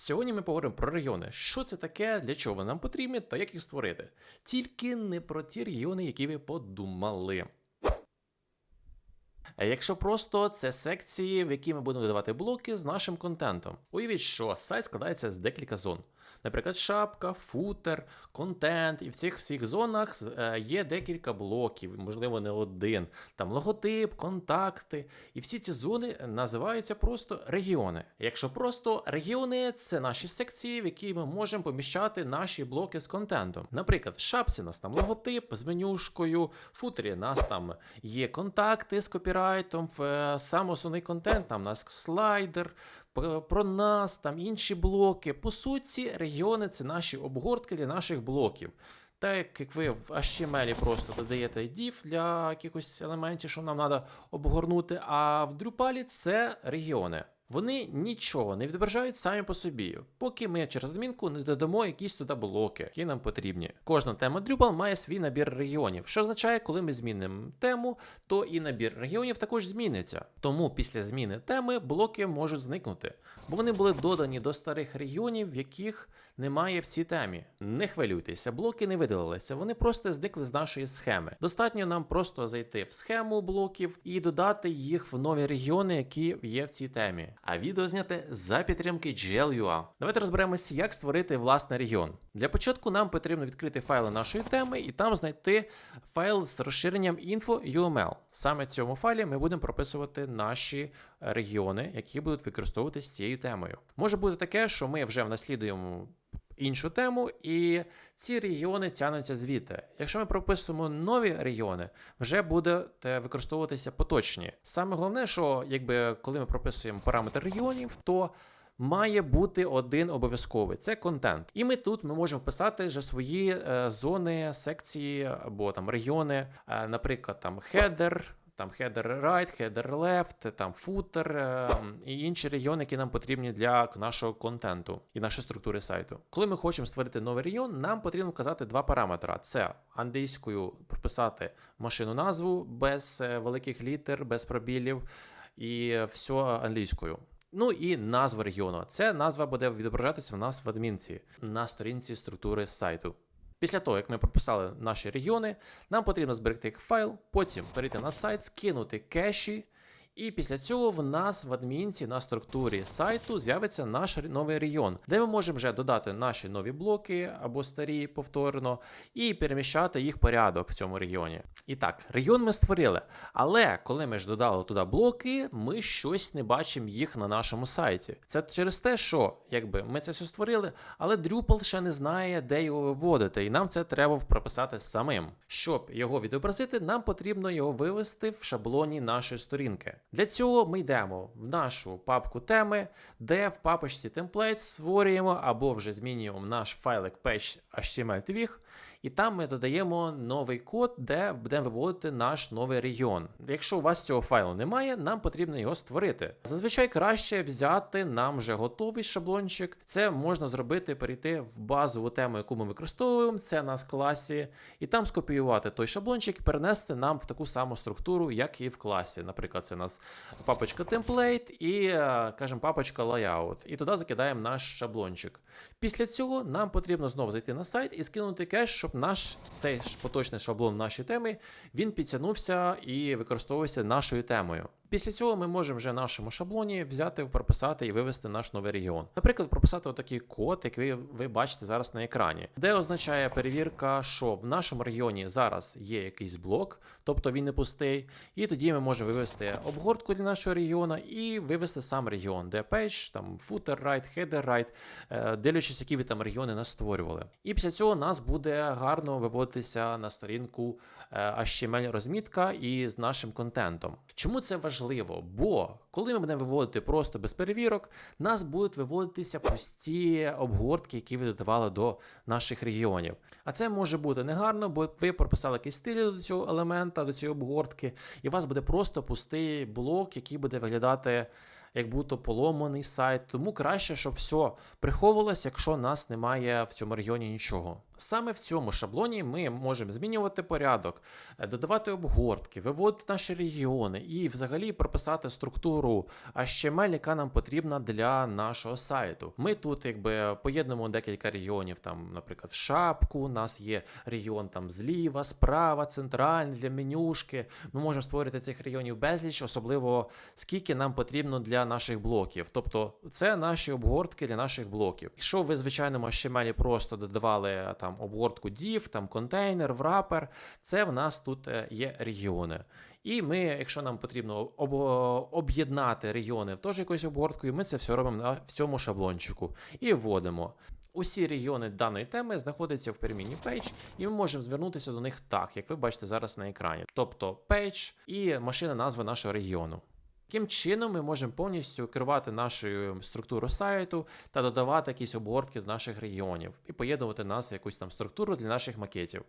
Сьогодні ми поговоримо про регіони. Що це таке, для чого вони нам потрібні та як їх створити. Тільки не про ті регіони, які ви подумали. А Якщо просто це секції, в які ми будемо додавати блоки з нашим контентом. Уявіть, що сайт складається з декілька зон. Наприклад, шапка, футер, контент, і в цих всіх зонах е, є декілька блоків, можливо, не один. Там логотип, контакти. І всі ці зони називаються просто регіони. Якщо просто регіони це наші секції, в які ми можемо поміщати наші блоки з контентом. Наприклад, в шапці нас там логотип з менюшкою, в футері нас там є контакти з копірайтом, в е, сам основний контент, там у нас слайдер, про, нас, там інші блоки. По суті, регіони це наші обгортки для наших блоків. Так як ви в HTML просто додаєте div для якихось елементів, що нам треба обгорнути, а в Drupal це регіони. Вони нічого не відображають самі по собі, поки ми через адмінку не додамо якісь туди блоки, які нам потрібні. Кожна тема Drupal має свій набір регіонів, що означає, коли ми змінимо тему, то і набір регіонів також зміниться. Тому після зміни теми блоки можуть зникнути, бо вони були додані до старих регіонів, в яких немає в цій темі. Не хвилюйтеся, блоки не видалилися, вони просто зникли з нашої схеми. Достатньо нам просто зайти в схему блоків і додати їх в нові регіони, які є в цій темі. А відео зняте за підтримки GLUA. Давайте розберемося, як створити власний регіон. Для початку нам потрібно відкрити файли нашої теми і там знайти файл з розширенням info.uml. Саме в цьому файлі ми будемо прописувати наші регіони, які будуть використовуватися цією темою. Може бути таке, що ми вже внаслідуємо іншу тему, і ці регіони тягнуться звідти. Якщо ми прописуємо нові регіони, вже будуть використовуватися поточні. Саме головне, що якби коли ми прописуємо параметр регіонів, то Має бути один обов'язковий це контент. І ми тут ми можемо писати вже свої е, зони, секції або там регіони, е, наприклад, там header, там header right, header left, там footer е, і інші регіони, які нам потрібні для нашого контенту і нашої структури сайту. Коли ми хочемо створити новий регіон, нам потрібно вказати два параметри: це англійською прописати машину назву без е, великих літер, без пробілів і все англійською. Ну і назва регіону. Це назва буде відображатися в нас в адмінці на сторінці структури сайту. Після того, як ми прописали наші регіони, нам потрібно зберегти їх файл, потім перейти на сайт, скинути кеші. І після цього в нас в адмінці на структурі сайту з'явиться наш новий регіон, де ми можемо вже додати наші нові блоки або старі повторно, і переміщати їх порядок в цьому регіоні. І так, регіон ми створили. Але коли ми ж додали туди блоки, ми щось не бачимо їх на нашому сайті. Це через те, що якби ми це все створили, але Drupal ще не знає, де його виводити, і нам це треба прописати самим. Щоб його відобразити, нам потрібно його вивести в шаблоні нашої сторінки. Для цього ми йдемо в нашу папку теми, де в папочці templates створюємо або вже змінюємо наш файлик page.html twig, і там ми додаємо новий код, де будемо виводити наш новий регіон. Якщо у вас цього файлу немає, нам потрібно його створити. Зазвичай краще взяти нам вже готовий шаблончик. Це можна зробити, перейти в базову тему, яку ми використовуємо, це на класі, і там скопіювати той шаблончик і перенести нам в таку саму структуру, як і в класі. Наприклад, це у нас папочка template і, е, кажемо, папочка layout. І туди закидаємо наш шаблончик. Після цього нам потрібно знову зайти на сайт і скинути кеш, щоб наш цей поточний шаблон нашої теми він підтягнувся і використовувався нашою темою. Після цього ми можемо вже нашому шаблоні взяти, прописати і вивести наш новий регіон. Наприклад, прописати отакий код, який ви бачите зараз на екрані, де означає перевірка, що в нашому регіоні зараз є якийсь блок, тобто він не пустий. І тоді ми можемо вивести обгортку для нашого регіону і вивести сам регіон, де page, там footer right, header right, дивлячись, які ви там регіони нас створювали. І після цього нас буде гарно виводитися на сторінку е, HTML розмітка із нашим контентом. Чому це важливо? Важливо, бо коли ми будемо виводити просто без перевірок, нас будуть виводитися пусті обгортки, які ви додавали до наших регіонів. А це може бути негарно, бо ви прописали якийсь стиль до цього елемента, до цієї обгортки, і у вас буде просто пустий блок, який буде виглядати як будто поломаний сайт. Тому краще, щоб все приховувалось, якщо нас немає в цьому регіоні нічого. Саме в цьому шаблоні ми можемо змінювати порядок, е, додавати обгортки, виводити наші регіони і взагалі прописати структуру HTML, яка нам потрібна для нашого сайту. Ми тут якби поєднуємо декілька регіонів, там, наприклад, в шапку, у нас є регіон там зліва, справа, центральний для менюшки. Ми можемо створити цих регіонів безліч, особливо скільки нам потрібно для наших блоків. Тобто це наші обгортки для наших блоків. Якщо ви звичайному HTML просто додавали там обгортку div, там контейнер, wrapper, це в нас тут е, є регіони. І ми, якщо нам потрібно об, об'єднати регіони в теж якоюсь обгорткою, ми це все робимо на, в цьому шаблончику і вводимо. Усі регіони даної теми знаходяться в переміні page, і ми можемо звернутися до них так, як ви бачите зараз на екрані. Тобто page і машина назви нашого регіону. Таким чином ми можемо повністю керувати нашою структурою сайту та додавати якісь обгортки до наших регіонів і поєднувати нас в якусь там структуру для наших макетів.